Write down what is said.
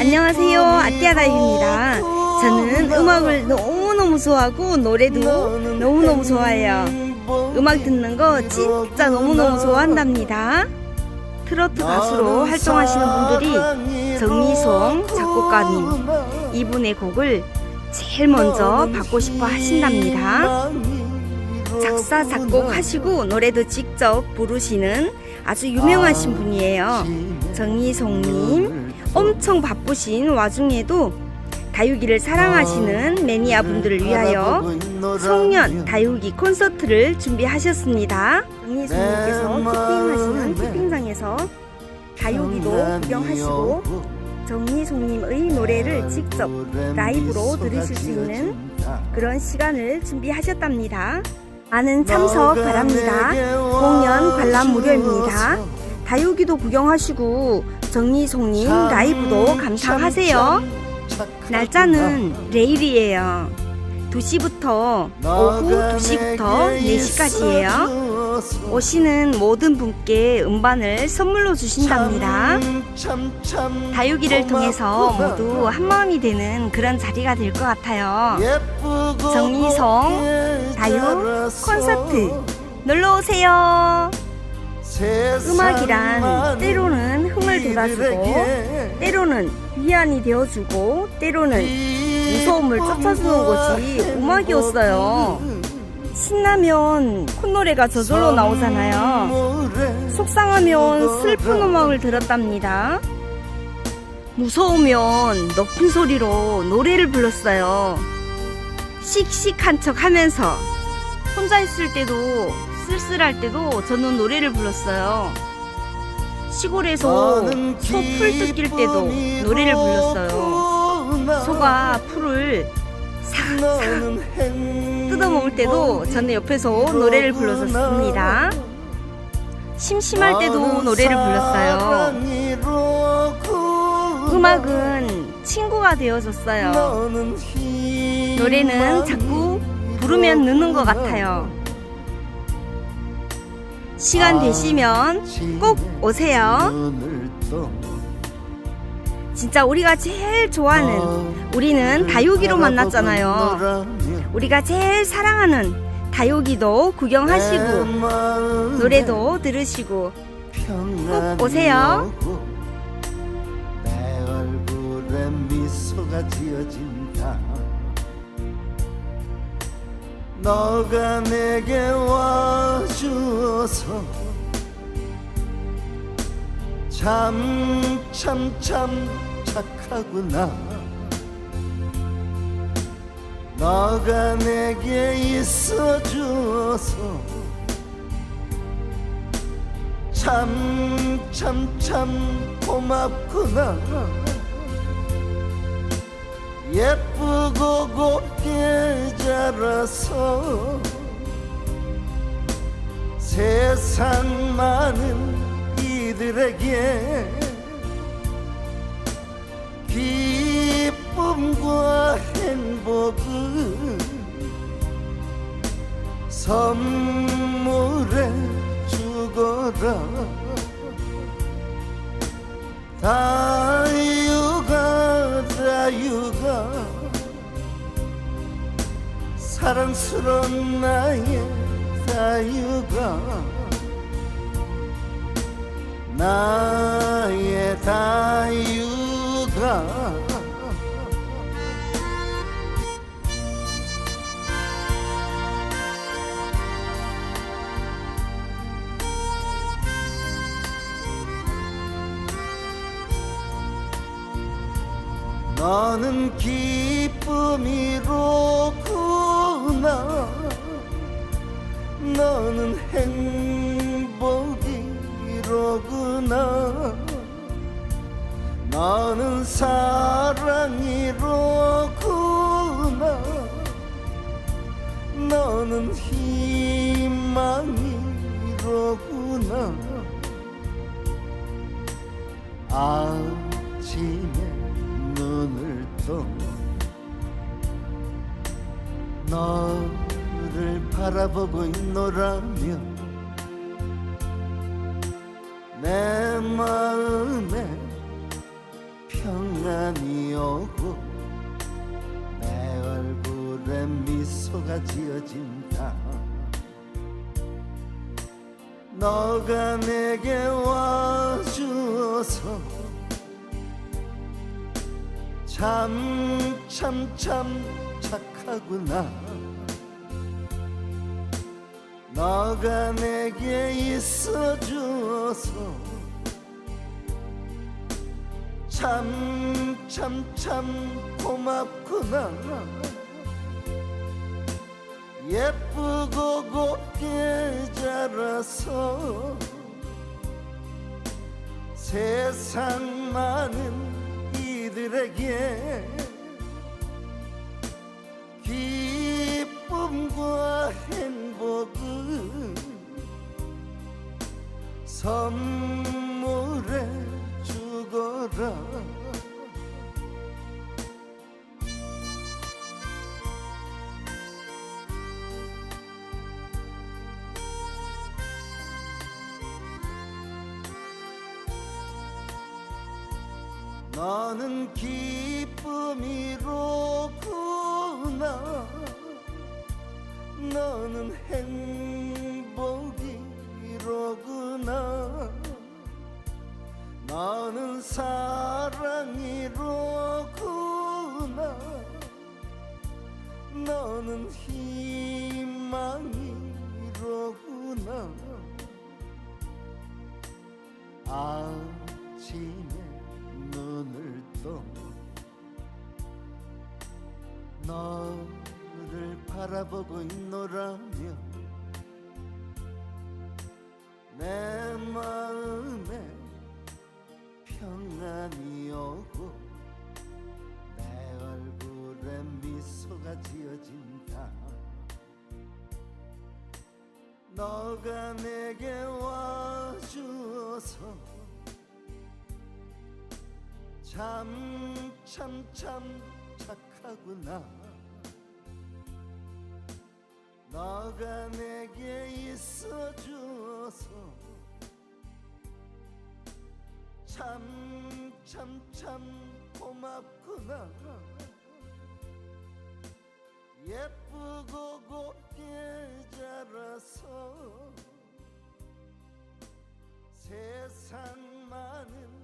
안녕하세요. 아띠아다입니다. 저는 음악을 너무너무 좋아하고 노래도 너무너무 좋아해요. 음악 듣는 거 진짜 너무너무 좋아한답니다. 트로트 가수로 활동하시는 분들이 정미송 작곡가님 이분의 곡을 제일 먼저 받고 싶어 하신답니다. 작사 작곡하시고 노래도 직접 부르시는 아주 유명하신 분이에요 정미송님 엄청 바쁘신 와중에도 다육이를 사랑하시는 매니아 분들을 위하여 송년 다육이 콘서트를 준비하셨습니다. 정미송님께서 키핑하시는 키핑장에서 다육이도 구경하시고 정미송님의 노래를 직접 라이브로 들으실 수 있는 그런 시간을 준비하셨답니다. 많은 참석 바랍니다. 공연 관람 무료입니다. 다육이도 구경하시고 정미송님 라이브도 감상하세요. 날짜는 내일이에요. 2시부터 오후 2시부터 4시까지예요. 오시는 모든 분께 음반을 선물로 주신답니다. 다육이를 통해서 모두 한마음이 되는 그런 자리가 될 것 같아요. 정미성 다육 콘서트 놀러 오세요. 음악이란 때로는 흥을 돋아주고 때로는 위안이 되어주고 때로는 무서움을 쫓아주는 것이 음악이었어요. 신나면 콧노래가 저절로 나오잖아요. 속상하면 슬픈 음악을 들었답니다. 무서우면 높은 소리로 노래를 불렀어요. 씩씩한 척 하면서 혼자 있을 때도 쓸쓸할 때도 저는 노래를 불렀어요. 시골에서 소풀 뜯길 때도 노래를 불렀어요. 소가 풀을 사각사각 뜯어 먹을 때도 저는 옆에서 노래를 불렀었습니다. 심심할 때도 노래를 불렀어요. 음악은 친구가 되어줬어요. 노래는 자꾸 부르면 느는 것 같아요. 시간 되시면 꼭 오세요. 진짜 우리가 제일 좋아하는 우리는 다육이로 만났잖아요. 우리가 제일 사랑하는 다육이도 구경하시고 노래도 들으시고 꼭 오세요. 미소가 지어진다. 너가 내게 와주어서 참 참 참 착하구나. 너가 내게 있어 주어서 참 참 참 고맙구나. 예쁘고 곱게 자라서 세상 많은 이들에게 기쁨과 행복을 선물해 주거라. 다유가 다유가 사랑스러운 나의 다유가 나의 다유가 너는 기쁨이로구나. 너는 행 사랑이로구나. 너는 희망이로구나. 아침에 눈을 떠 너를 바라보고 있노라면 내마 미소가 지어진다 너가 내게 와주어서 참 참 참 착하구나. 너가 내게 있어 주어서 참 참 참 고맙구나 예쁘고 곱게 자라서 세상 많은 이들에게 기쁨과 행복을 선물해 주거라 너는 기쁨이로구나. 너는 행복이로구나. 너는 사랑이로구나. 너는 희망이로구나. 아침에 눈을 떠 너를 바라보고 있노라며 내 마음에 평안이 오고 내 얼굴에 미소가 지어진다. 너가 내게 와주어서 참 참 참 착하구나. 너가 내게 있어 주어서 참 참 참 고맙구나. 예쁘고 곱게 자라서 세상 많은